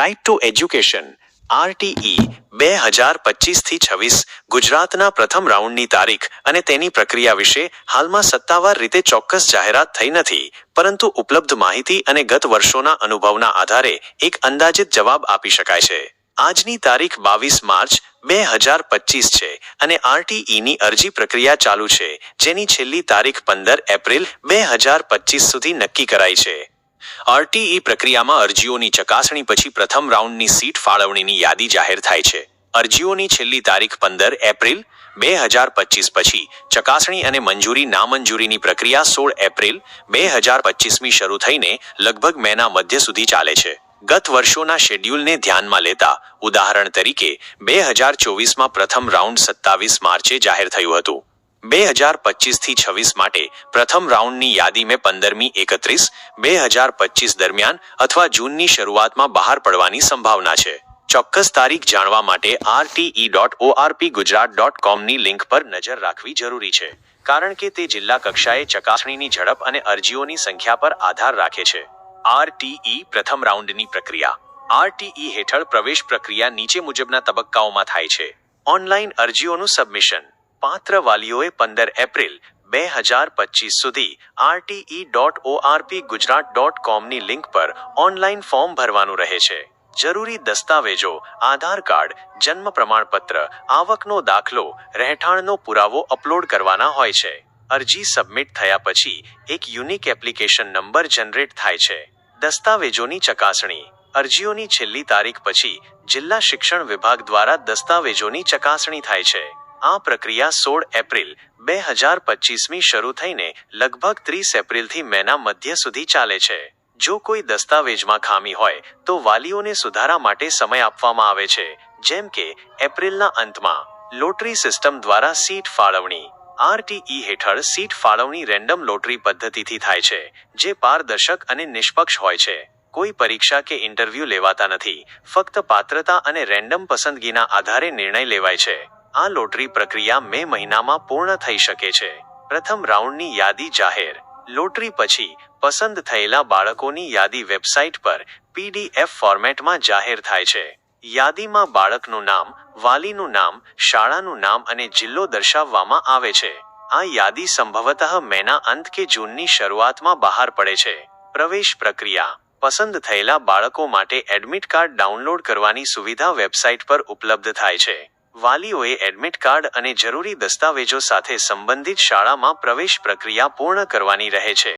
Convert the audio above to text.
Right to education RTE બે હજાર પચીસથી છવ્વીસ, ગુજરાતના પ્રથમ રાઉન્ડની તારીખ અને તેની પ્રક્રિયા વિશે હાલમાં સત્તાવાર રીતે ચોક્કસ જાહેરાત થઈ નથી, પરંતુ ઉપલબ્ધ માહિતી અને ગત વર્ષોના અનુભવના આધારે એક અંદાજિત જવાબ આપી શકાય છે. આજની તારીખ બાવીસ માર્ચ બે હજાર પચીસ છે અને આરટીઈની અરજી પ્રક્રિયા ચાલુ છે, જેની છેલ્લી તારીખ પંદર એપ્રિલ બે હજાર પચીસ સુધી નક્કી કરાઈ છે. આરટીઈ પ્રક્રિયામાં અરજીઓની ચકાસણી પછી પ્રથમ રાઉન્ડની સીટ ફાળવણીની યાદી જાહેર થાય છે. અરજીઓની છેલ્લી તારીખ પંદર એપ્રિલ બે હજાર પચીસ પછી. ચકાસણી અને મંજૂરી નામંજૂરીની પ્રક્રિયા સોળ એપ્રિલ બે હજાર પચીસમી શરૂ થઈને લગભગ મેના મધ્ય સુધી ચાલે છે. ગત વર્ષોના શેડ્યુલને ધ્યાનમાં લેતા ઉદાહરણ તરીકે બે હજાર ચોવીસમાં પ્રથમ રાઉન્ડ સત્તાવીસ માર્ચે જાહેર થયું હતું. બે હજાર પચીસથી છવ્વીસ માટે પ્રથમ રાઉન્ડની યાદી મેં પંદરમી એકત્રીસ, બે હજાર પચીસ દરમિયાન અથવા જૂનની શરૂઆતમાં બહાર પડવાની સંભાવના છે. ચોક્કસ તારીખ જાણવા માટે RTE dot ORP Gujarat dot કોમની link પર નજર રાખવી જરૂરી છે, કારણ કે તે જિલ્લા કક્ષાએ ચકાસણીની ઝડપ અને અરજીઓની સંખ્યા પર આધાર રાખે છે. આરટીઈ પ્રથમ રાઉન્ડની પ્રક્રિયા. આરટીઈ હેઠળ પ્રવેશ પ્રક્રિયા નીચે મુજબના તબક્કાઓમાં થાય છે. ઓનલાઈન અરજીઓનું સબમિશન. પાત્ર વાલીઓએ પંદર એપ્રિલ બે હજાર પચીસ સુધી RTE dot ORP Gujarat dot કોમની link પર ઓનલાઈન ફોર્મ ભરવાનું રહે છે. જરૂરી દસ્તાવેજો, આધાર કાર્ડ, જન્મ પ્રમાણપત્ર, આવકનો દાખલો, રહેઠાણનો પુરાવો અપલોડ કરવાના હોય છે. અરજી સબમિટ થયા પછી એક યુનિક એપ્લિકેશન નંબર જનરેટ થાય છે. દસ્તાવેજોની ચકાસણી. અરજીઓની છેલ્લી તારીખ પછી જિલ્લા શિક્ષણ વિભાગ દ્વારા દસ્તાવેજોની ચકાસણી થાય છે. આ પ્રક્રિયા સોળ એપ્રિલ બે હજાર પચીસમી શરૂ થઈને લગભગ ત્રીસ એપ્રિલથી મેના મધ્ય સુધી ચાલે છે. જો કોઈ દસ્તાવેજમાં ખામી હોય, તો વાલીઓને સુધારા માટે સમય આપવામાં આવે છે. જેમ કે, એપ્રિલના અંતમાં, લોટરી સિસ્ટમ દ્વારા સીટ ફાળવણી. આરટીઈ હેઠળ સીટ ફાળવણી રેન્ડમ લોટરી પદ્ધતિથી થાય છે, જે પારદર્શક અને નિષ્પક્ષ હોય છે. કોઈ પરીક્ષા કે ઇન્ટરવ્યૂ લેવાતા નથી, ફક્ત પાત્રતા અને રેન્ડમ પસંદગીના આધારે નિર્ણય લેવાય છે. આ લોટરી પ્રક્રિયા મે મહિનામાં પૂર્ણ થઈ શકે છે. પ્રથમ રાઉન્ડની યાદી જાહેર. લોટરી પછી પસંદ થયેલા બાળકોની યાદી વેબસાઇટ પર પીડીએફ ફોર્મેટમાં જાહેર થાય છે. યાદીમાં બાળકનું નામ, વાલીનું નામ, શાળાનું નામ અને જિલ્લો દર્શાવવામાં આવે છે. આ યાદી સંભવતઃ મેના અંત કે જૂનની શરૂઆતમાં બહાર પડે છે. પ્રવેશ પ્રક્રિયા. પસંદ થયેલા બાળકો માટે એડમિટ કાર્ડ ડાઉનલોડ કરવાની સુવિધા વેબસાઇટ પર ઉપલબ્ધ થાય છે. વાલીઓએ એડમિટ કાર્ડ અને જરૂરી દસ્તાવેજો સાથે સંબંધિત શાળામાં પ્રવેશ પ્રક્રિયા પૂર્ણ કરવાની રહે છે.